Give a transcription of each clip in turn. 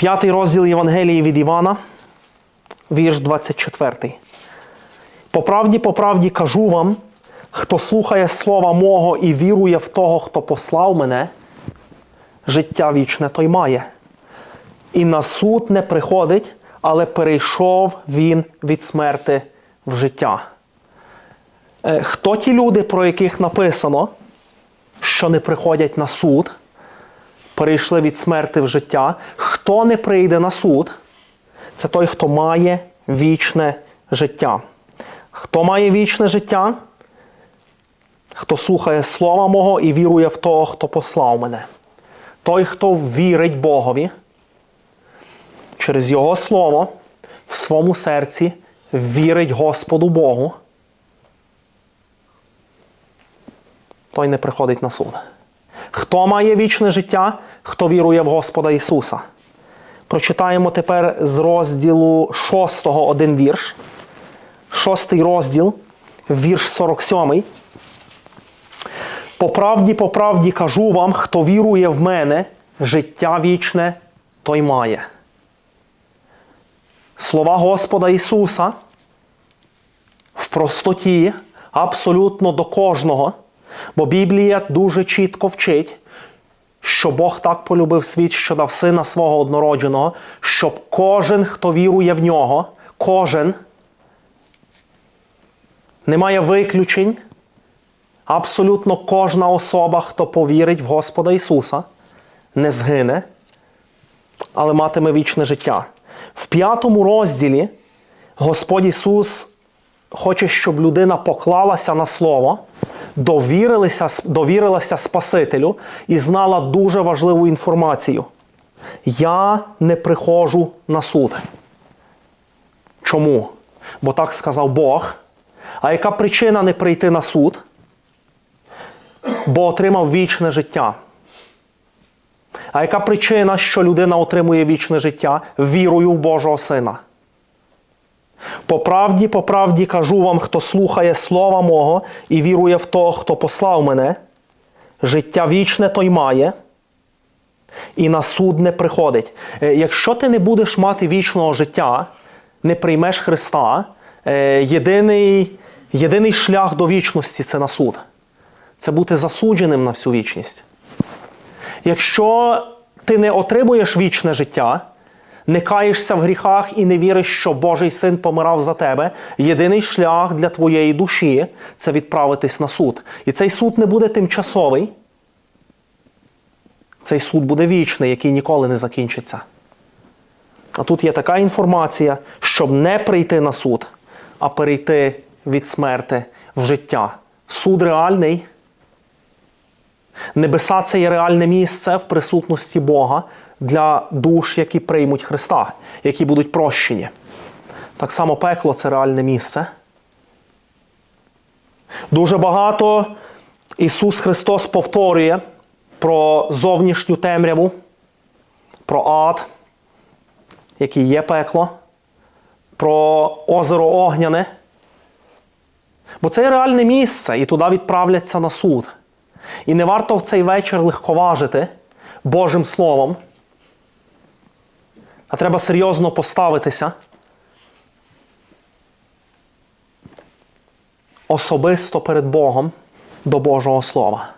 П'ятий розділ Євангелії від Івана, вірш 24. По правді, по правді кажу вам, хто слухає слова мого і вірує в того, хто послав мене, життя вічне той має. І на суд не приходить, але перейшов він від смерти в життя. Е, Хто ті люди, про яких написано, що не приходять на суд, перейшли від смерти в життя? Хто не прийде на суд? Це той, хто має вічне життя. Хто має вічне життя? Хто слухає слова мого і вірує в того, хто послав мене. Той, хто вірить Богові, через Його Слово в своєму серці вірить Господу Богу, той не приходить на суд. Хто має вічне життя, хто вірує в Господа Ісуса? Прочитаємо тепер з розділу 6 один вірш. Шостий розділ, вірш 47. По правді, по правді кажу вам, хто вірує в мене, життя вічне, той має. Слова Господа Ісуса в простоті абсолютно до кожного, бо Біблія дуже чітко вчить, що Бог так полюбив світ, що дав сина свого однородженого, щоб кожен, хто вірує в нього, кожен, немає виключень. Абсолютно кожна особа, хто повірить в Господа Ісуса, не згине, але матиме вічне життя. В п'ятому розділі Господь Ісус хоче, щоб людина поклалася на Слово, довірилася, довірилася Спасителю і знала дуже важливу інформацію. Я не приходжу на суд. Чому? Бо так сказав Бог. А яка причина не прийти на суд? Бо отримав вічне життя. А яка причина, що людина отримує вічне життя вірою в Божого Сина? По правді, по правді кажу вам, хто слухає слова мого і вірує в того, хто послав мене, життя вічне той має, і на суд не приходить. Е, Якщо ти не будеш мати вічного життя, не приймеш Христа, е, єдиний, єдиний шлях до вічності це на суд. Це бути засудженим на всю вічність. Якщо ти не отримуєш вічне життя, не каєшся в гріхах і не віриш, що Божий син помирав за тебе, єдиний шлях для твоєї душі це відправитись на суд. І цей суд не буде тимчасовий. Цей суд буде вічний, який ніколи не закінчиться. А тут є така інформація, щоб не прийти на суд, а перейти від смерти в життя. Суд реальний. Небеса це є реальне місце в присутності Бога для душ, які приймуть Христа, які будуть прощені. Так само пекло це реальне місце. Дуже багато Ісус Христос повторює про зовнішню темряву, про ад, який є пекло, про озеро Огняне. Бо це є реальне місце, і туди відправляться на суд. І не варто в цей вечір легковажити Божим Словом, а треба серйозно поставитися. Особисто перед Богом до Божого Слова.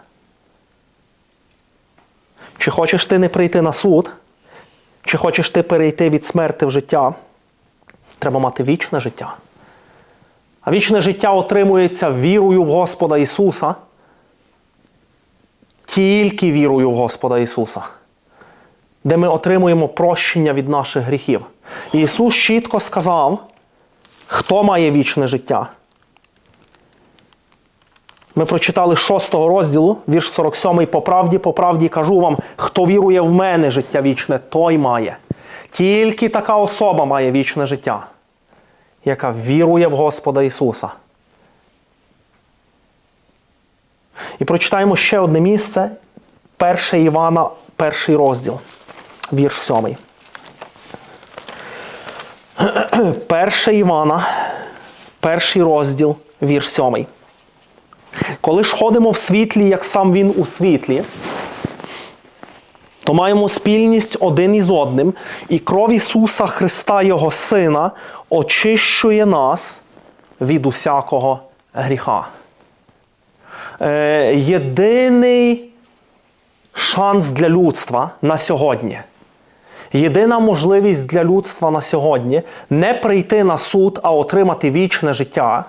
Чи хочеш ти не прийти на суд, чи хочеш ти перейти від смерти в життя, треба мати вічне життя. А вічне життя отримується вірою в Господа Ісуса тільки вірою в Господа Ісуса, де ми отримуємо прощення від наших гріхів. Ісус чітко сказав, хто має вічне життя. Ми прочитали 6 розділу, вірш 47, по правді, по правді кажу вам, хто вірує в мене життя вічне, той має. Тільки така особа має вічне життя, яка вірує в Господа Ісуса. І прочитаємо ще одне місце, 1 Івана, перший розділ, вірш 7. 1 Івана, перший розділ, вірш 7. Коли ж ходимо в світлі, як сам він у світлі, то маємо спільність один із одним, і кров Ісуса Христа, Його Сина, очищує нас від усякого гріха. Е, єдиний шанс для людства на сьогодні. Єдина можливість для людства на сьогодні не прийти на суд, а отримати вічне життя.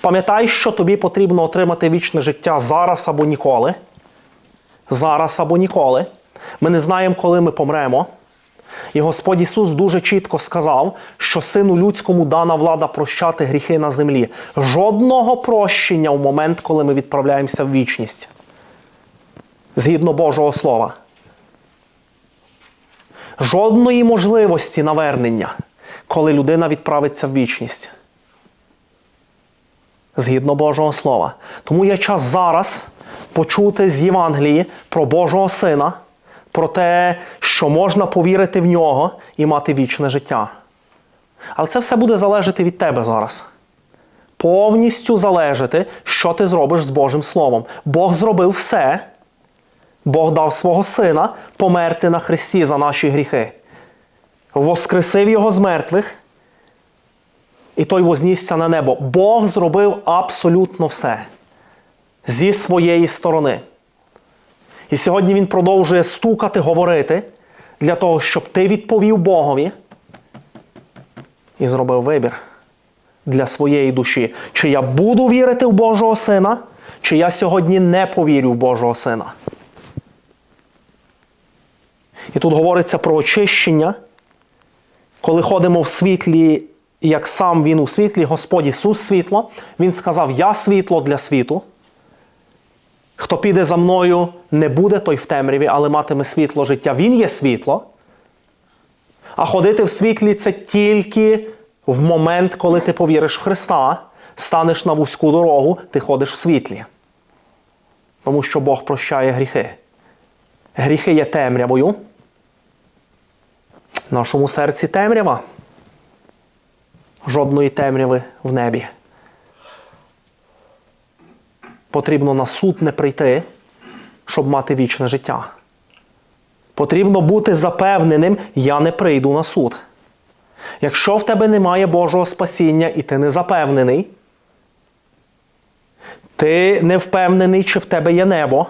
Пам'ятай, що тобі потрібно отримати вічне життя зараз або ніколи. Зараз або ніколи. Ми не знаємо, коли ми помремо. І Господь Ісус дуже чітко сказав, що Сину людському дана влада прощати гріхи на землі. Жодного прощення в момент, коли ми відправляємося в вічність. Згідно Божого Слова. Жодної можливості навернення, коли людина відправиться в вічність. Згідно Божого Слова. Тому є час зараз почути з Євангелії про Божого Сина, про те, що можна повірити в нього і мати вічне життя. Але це все буде залежати від тебе зараз. Повністю залежати, що ти зробиш з Божим Словом. Бог зробив все. Бог дав свого Сина померти на Христі за наші гріхи. Воскресив Його з мертвих, і той вознісся на небо. Бог зробив абсолютно все зі своєї сторони. І сьогодні Він продовжує стукати, говорити для того, щоб ти відповів Богові і зробив вибір для своєї душі. Чи я буду вірити в Божого Сина, чи я сьогодні не повірю в Божого Сина. І тут говориться про очищення, коли ходимо в світлі, як сам Він у світлі, Господь Ісус світло, Він сказав: Я світло для світу. Хто піде за мною, не буде той в темряві, але матиме світло життя. Він є світло. А ходити в світлі це тільки в момент, коли ти повіриш в Христа, станеш на вузьку дорогу, ти ходиш в світлі. Тому що Бог прощає гріхи. Гріхи є темрявою. В нашому серці темрява. Жодної темряви в небі. Потрібно на суд не прийти, щоб мати вічне життя. Потрібно бути запевненим, я не прийду на суд. Якщо в тебе немає Божого спасіння і ти не запевнений, ти не впевнений, чи в тебе є небо,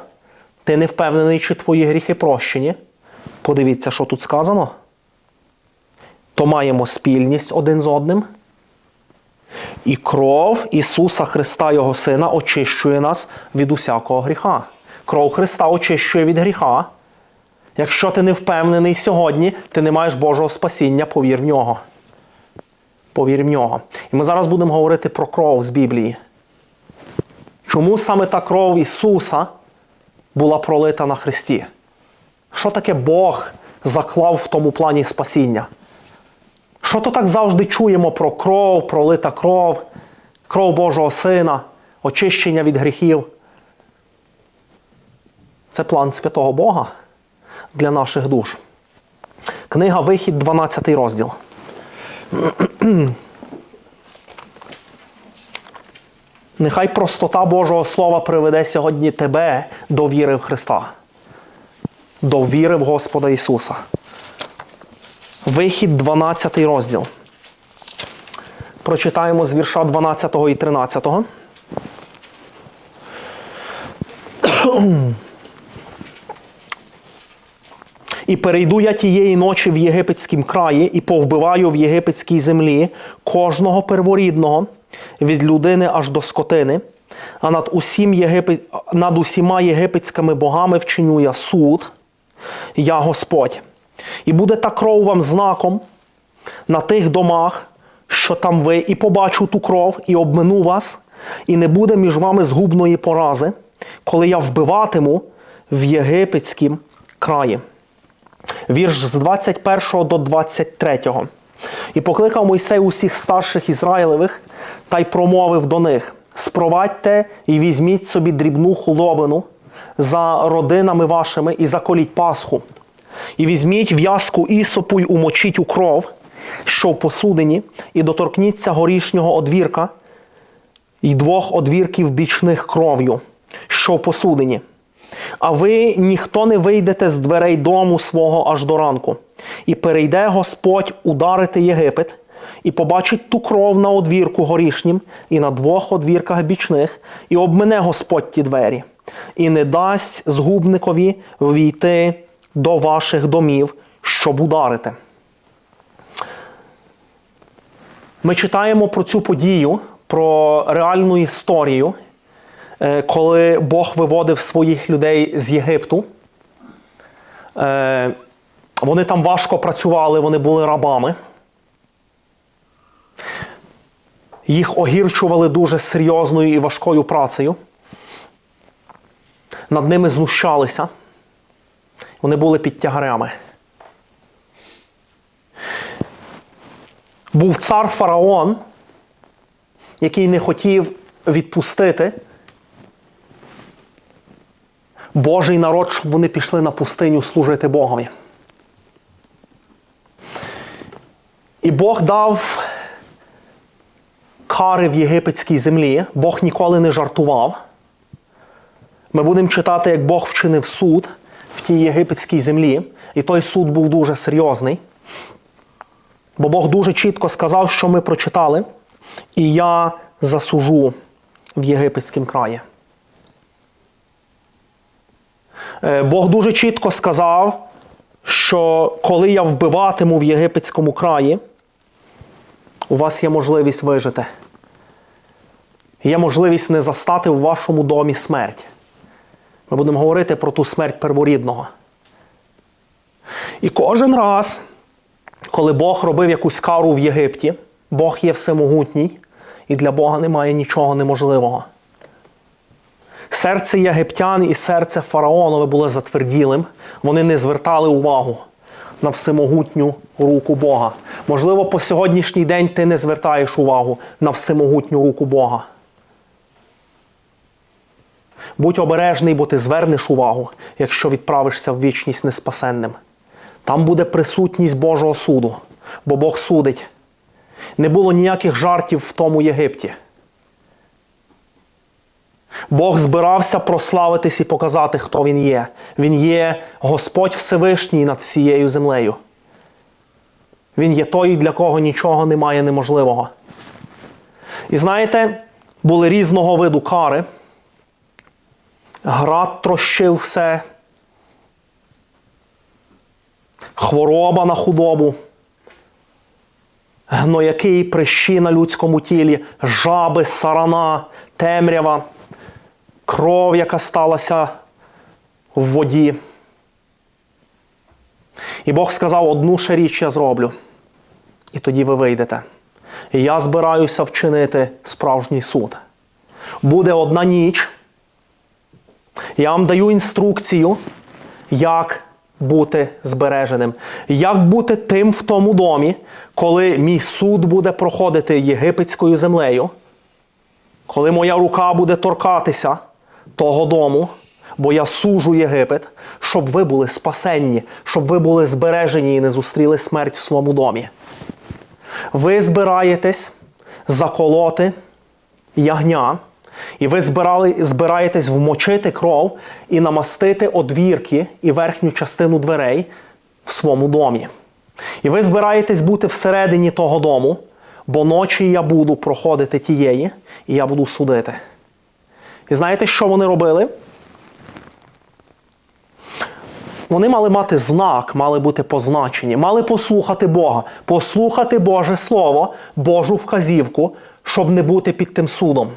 ти не впевнений, чи твої гріхи прощені. Подивіться, що тут сказано. То маємо спільність один з одним. І кров Ісуса Христа, Його Сина, очищує нас від усякого гріха. Кров Христа очищує від гріха. Якщо ти не впевнений сьогодні, ти не маєш Божого спасіння, повір в нього. Повір в нього. І ми зараз будемо говорити про кров з Біблії. Чому саме та кров Ісуса була пролита на Христі? Що таке Бог заклав в тому плані спасіння? Що то так завжди чуємо про кров, пролита кров, кров Божого Сина, очищення від гріхів? Це план святого Бога для наших душ. Книга Вихід, 12 розділ. Нехай простота Божого Слова приведе сьогодні тебе до віри в Христа, до віри в Господа Ісуса. Вихід 12 розділ. Прочитаємо з вірша 12 і 13. І перейду я тієї ночі в єгипетськім краї і повбиваю в єгипетській землі кожного перворідного від людини аж до скотини, а над, усім Єгипет... над усіма єгипетськими богами вчиню я суд, я Господь. І буде та кров вам знаком на тих домах, що там ви, і побачу ту кров, і обмину вас, і не буде між вами згубної порази, коли я вбиватиму в єгипетськім краї. Вірш з 21 до 23. І покликав Мойсей усіх старших Ізраїлевих та й промовив до них: Спровадьте і візьміть собі дрібну худобину за родинами вашими і заколіть Пасху. І візьміть в'язку ісопу й умочіть у кров, що в посудині, і доторкніться горішнього одвірка і двох одвірків бічних кров'ю, що в посудині. А ви ніхто не вийдете з дверей дому свого аж до ранку. І перейде Господь ударити Єгипет, і побачить ту кров на одвірку горішнім, і на двох одвірках бічних, і обмине Господь ті двері, і не дасть згубникові війти до ваших домів, щоб ударити. Ми читаємо про цю подію, про реальну історію, е, коли Бог виводив своїх людей з Єгипту. Е, Вони там важко працювали, вони були рабами. Їх огірчували дуже серйозною і важкою працею. Над ними знущалися. Вони були під тягарями. Був цар фараон, який не хотів відпустити Божий народ, щоб вони пішли на пустиню служити Богові. І Бог дав кари в єгипетській землі. Бог ніколи не жартував. Ми будемо читати, як Бог вчинив суд в тій єгипетській землі. І той суд був дуже серйозний. Бо Бог дуже чітко сказав, що ми прочитали, і я засужу в єгипетському краї. Е, Бог дуже чітко сказав, що коли я вбиватиму в єгипетському краї, у вас є можливість вижити. Є можливість не застати в вашому домі смерть. Ми будемо говорити про ту смерть перворідного. І кожен раз, коли Бог робив якусь кару в Єгипті, Бог є всемогутній, і для Бога немає нічого неможливого. Серце єгиптян і серце фараонове було затверділим, вони не звертали увагу на всемогутню руку Бога. Можливо, по сьогоднішній день ти не звертаєш увагу на всемогутню руку Бога. Будь обережний, бо ти звернеш увагу, якщо відправишся в вічність неспасенним. Там буде присутність Божого суду, бо Бог судить. Не було ніяких жартів в тому Єгипті. Бог збирався прославитись і показати, хто Він є. Він є Господь Всевишній над всією землею. Він є той, для кого нічого немає неможливого. І знаєте, були різного виду кари. Град трощив все. Хвороба на худобу, гнояки, прищі на людському тілі, жаби, сарана, темрява, кров, яка сталася в воді. І Бог сказав: одну ще річ я зроблю, і тоді ви вийдете. І я збираюся вчинити справжній суд. Буде одна ніч. Я вам даю інструкцію, як бути збереженим, як бути тим в тому домі, коли мій суд буде проходити єгипетською землею, коли моя рука буде торкатися того дому, бо я сужу Єгипет, щоб ви були спасенні, щоб ви були збережені і не зустріли смерть в своєму домі. Ви збираєтесь заколоти ягня. І ви збирали, збираєтесь вмочити кров і намастити одвірки і верхню частину дверей в своєму домі. І ви збираєтесь бути всередині того дому, бо ночі я буду проходити тієї, і я буду судити. І знаєте, що вони робили? Вони мали мати знак, мали бути позначені, мали послухати Бога, послухати Боже Слово, Божу вказівку, щоб не бути під тим судом.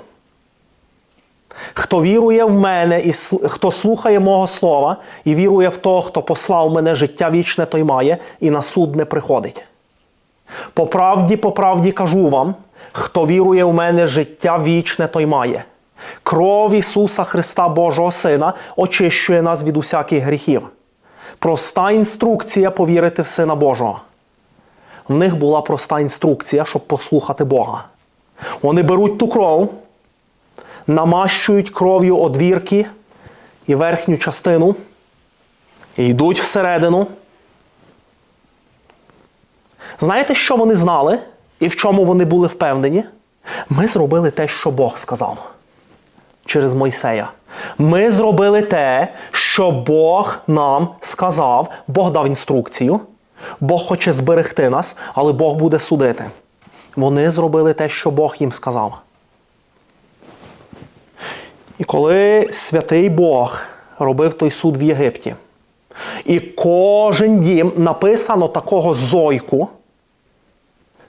Хто вірує в мене, і хто слухає мого слова, і вірує в того, хто послав мене життя вічне, той має, і на суд не приходить. По правді, по правді кажу вам, хто вірує в мене життя вічне, той має. Кров Ісуса Христа Божого Сина очищує нас від усяких гріхів. Проста інструкція повірити в Сина Божого. В них була проста інструкція, щоб послухати Бога. Вони беруть ту кров намащують кров'ю одвірки і верхню частину, і йдуть всередину. Знаєте, що вони знали і в чому вони були впевнені? Ми зробили те, що Бог сказав через Мойсея. Ми зробили те, що Бог нам сказав, Бог дав інструкцію. Бог хоче зберегти нас, але Бог буде судити. Вони зробили те, що Бог їм сказав. І коли святий Бог робив той суд в Єгипті, і кожен дім написано такого зойку,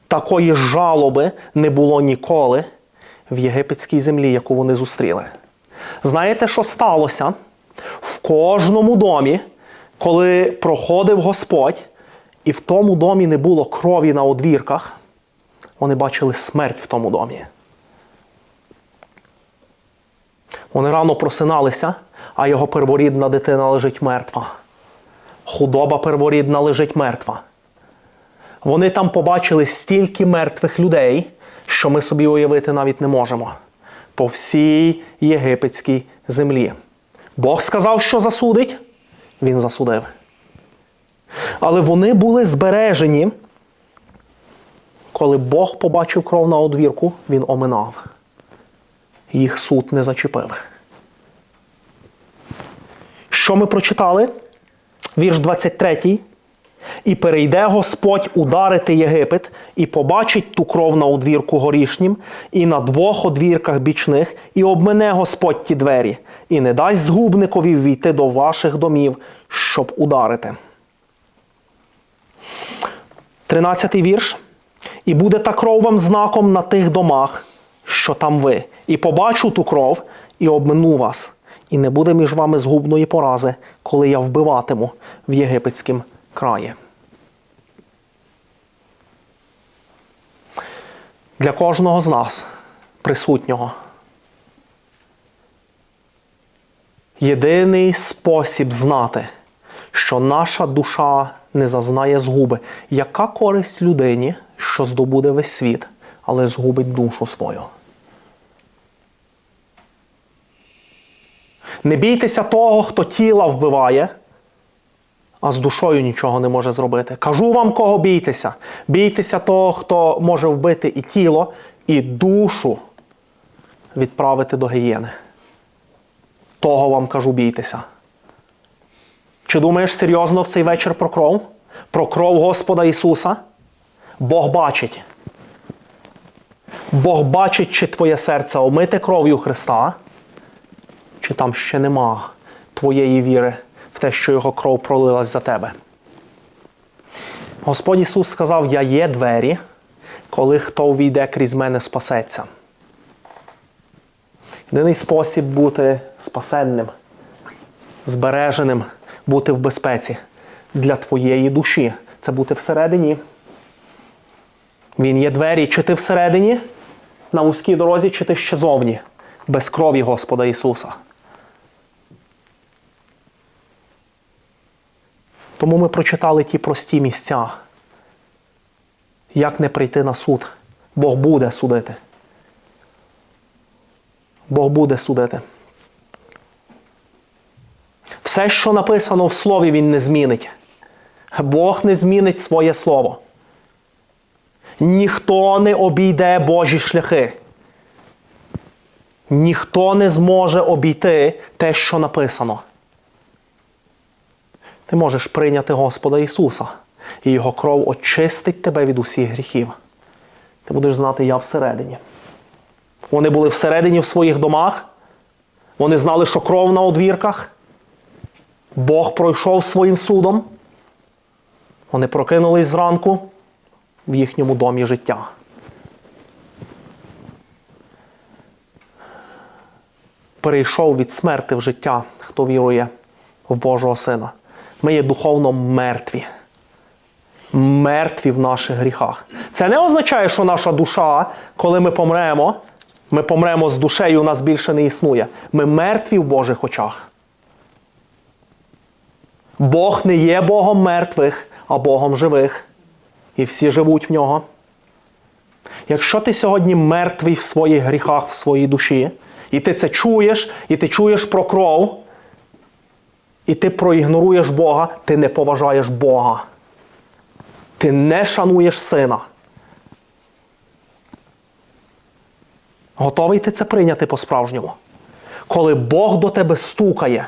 такої жалоби не було ніколи в єгипетській землі, яку вони зустріли. Знаєте, що сталося? В кожному домі, коли проходив Господь, і в тому домі не було крові на одвірках, вони бачили смерть в тому домі. Вони рано просиналися, а його перворідна дитина лежить мертва. Худоба перворідна лежить мертва. Вони там побачили стільки мертвих людей, що ми собі уявити навіть не можемо. По всій єгипетській землі. Бог сказав, що засудить, він засудив. Але вони були збережені. Коли Бог побачив кров на одвірку, він оминав. Їх суд не зачепив. Що ми прочитали? Вірш 23. І перейде Господь ударити Єгипет, і побачить ту кров на одвірку горішнім, і на двох одвірках бічних, і обмене Господь ті двері, і не дасть згубникові війти до ваших домів, щоб ударити. Тринадцятий вірш. І буде та кров вам знаком на тих домах, що там ви. І побачу ту кров, і обмину вас, і не буде між вами згубної порази, коли я вбиватиму в єгипетськім краї. Для кожного з нас, присутнього, єдиний спосіб знати, що наша душа не зазнає згуби. Яка користь людині, що здобуде весь світ, але згубить душу свою? Не бійтеся того, хто тіла вбиває, а з душою нічого не може зробити. Кажу вам, кого бійтеся. Бійтеся того, хто може вбити і тіло, і душу відправити до гієни. Того вам кажу, бійтеся. Чи думаєш серйозно в цей вечір про кров? Про кров Господа Ісуса? Бог бачить. Бог бачить, чи твоє серце омите кров'ю Христа, чи там ще нема твоєї віри в те, що Його кров пролилась за тебе. Господь Ісус сказав: Я є двері, коли хто увійде крізь мене, спасеться. Єдиний спосіб бути спасенним, збереженим, бути в безпеці для твоєї душі це бути всередині. Він є двері, чи ти всередині, на вузькій дорозі, чи ти ще зовні, без крові Господа Ісуса. Тому ми прочитали ті прості місця. Як не прийти на суд? Бог буде судити. Бог буде судити. Все, що написано в Слові, Він не змінить. Бог не змінить своє Слово. Ніхто не обійде Божі шляхи. Ніхто не зможе обійти те, що написано. Ти можеш прийняти Господа Ісуса, і Його кров очистить тебе від усіх гріхів. Ти будеш знати, я всередині. Вони були всередині в своїх домах. Вони знали, що кров на одвірках. Бог пройшов своїм судом. Вони прокинулись зранку в їхньому домі життя. Перейшов від смерти в життя, хто вірує в Божого Сина. Ми є духовно мертві. Мертві в наших гріхах. Це не означає, що наша душа, коли ми помремо, ми помремо з душею, у нас більше не існує. Ми мертві в Божих очах. Бог не є Богом мертвих, а Богом живих. І всі живуть в нього. Якщо ти сьогодні мертвий в своїх гріхах, в своїй душі, і ти це чуєш, і ти чуєш про кров, і ти проігноруєш Бога, ти не поважаєш Бога. Ти не шануєш сина. Готовий ти це прийняти по-справжньому? Коли Бог до тебе стукає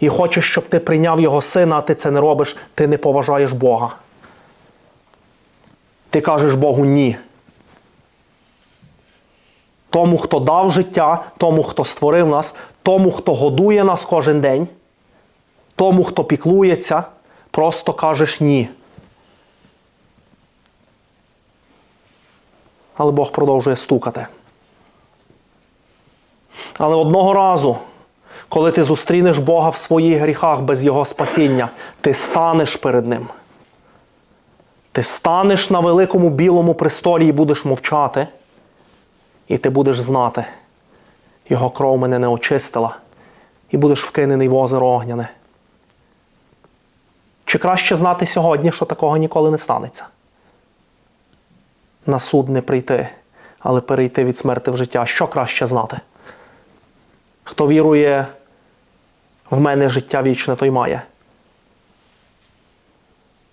і хоче, щоб ти прийняв Його сина, а ти це не робиш, ти не поважаєш Бога. Ти кажеш Богу ні. Тому, хто дав життя, тому, хто створив нас, тому, хто годує нас кожен день, тому, хто піклується, просто кажеш ні. Але Бог продовжує стукати. Але одного разу, коли ти зустрінеш Бога в своїх гріхах без Його спасіння, ти станеш перед Ним. Ти станеш на великому білому престолі і будеш мовчати, і ти будеш знати, Його кров мене не очистила, і будеш вкинений в озеро огняне. Чи краще знати сьогодні, що такого ніколи не станеться? На суд не прийти, але перейти від смерти в життя. Що краще знати? Хто вірує в мене життя вічне, той має.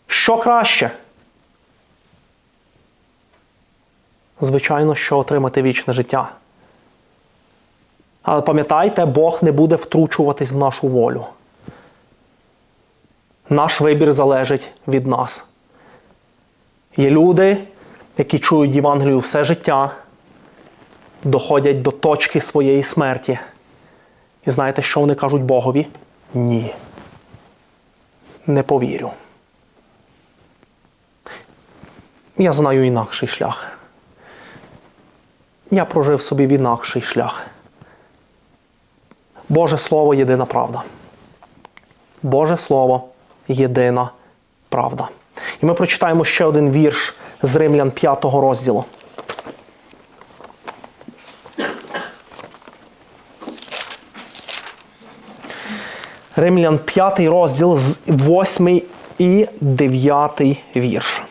Що краще? Звичайно, що отримати вічне життя. Але пам'ятайте, Бог не буде втручуватись в нашу волю. Наш вибір залежить від нас. Є люди, які чують Євангелію все життя, доходять до точки своєї смерті. І знаєте, що вони кажуть Богові? Ні. Не повірю. Я знаю інакший шлях. Я прожив собі в інакший шлях. Боже Слово єдина правда. Боже Слово єдина правда. І ми прочитаємо ще один вірш з Римлян 5 розділу. Римлян 5 розділ, з 8 і 9 вірш.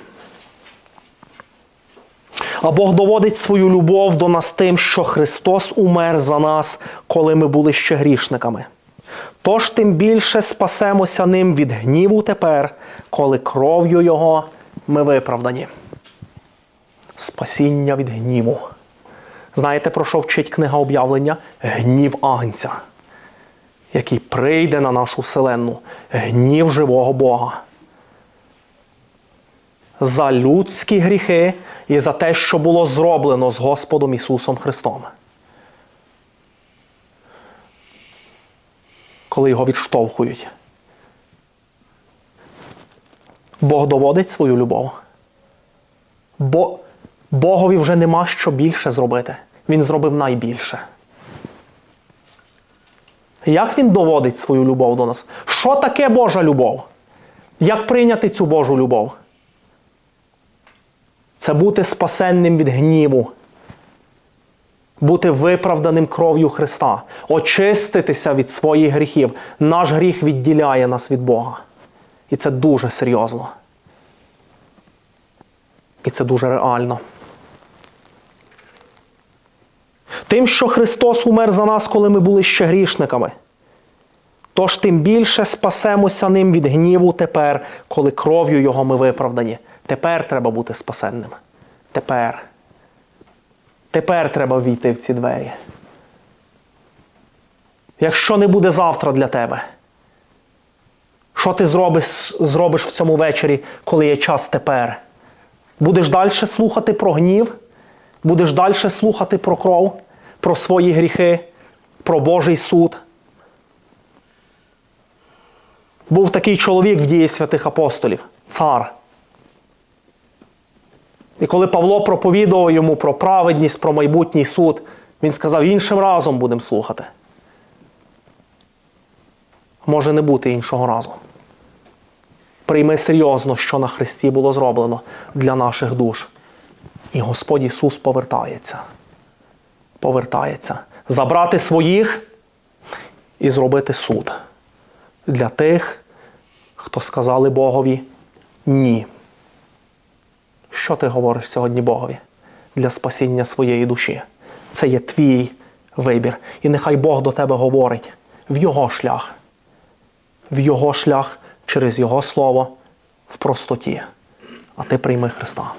А Бог доводить свою любов до нас тим, що Христос умер за нас, коли ми були ще грішниками. Тож тим більше спасемося ним від гніву тепер, коли кров'ю Його ми виправдані. Спасіння від гніву. Знаєте, про що вчить книга об'явлення? Гнів Агнця, який прийде на нашу вселенну, гнів живого Бога. За людські гріхи і за те, що було зроблено з Господом Ісусом Христом. Коли його відштовхують. Бог доводить свою любов. Бо Богові вже нема що більше зробити. Він зробив найбільше. Як він доводить свою любов до нас? Що таке Божа любов? Як прийняти цю Божу любов? Це бути спасенним від гніву, бути виправданим кров'ю Христа, очиститися від своїх гріхів. Наш гріх відділяє нас від Бога. І це дуже серйозно. І це дуже реально. Тим, що Христос умер за нас, коли ми були ще грішниками. Тож тим більше спасемося ним від гніву тепер, коли кров'ю Його ми виправдані. Тепер треба бути спасенним. Тепер. Тепер треба війти в ці двері. Якщо не буде завтра для тебе, що ти зробиш, зробиш в цьому вечорі, коли є час тепер? Будеш далі слухати про гнів? Будеш далі слухати про кров, про свої гріхи, про Божий суд? Був такий чоловік в дії святих апостолів, цар. І коли Павло проповідував йому про праведність, про майбутній суд, він сказав, іншим разом будемо слухати. Може не бути іншого разу. Прийми серйозно, що на Христі було зроблено для наших душ. І Господь Ісус повертається. Повертається. Забрати своїх і зробити суд для тих, хто сказали Богові ні. Що ти говориш сьогодні Богові для спасіння своєї душі? Це є твій вибір. І нехай Бог до тебе говорить в Його шлях, в Його шлях через Його Слово в простоті. А ти прийми Христа.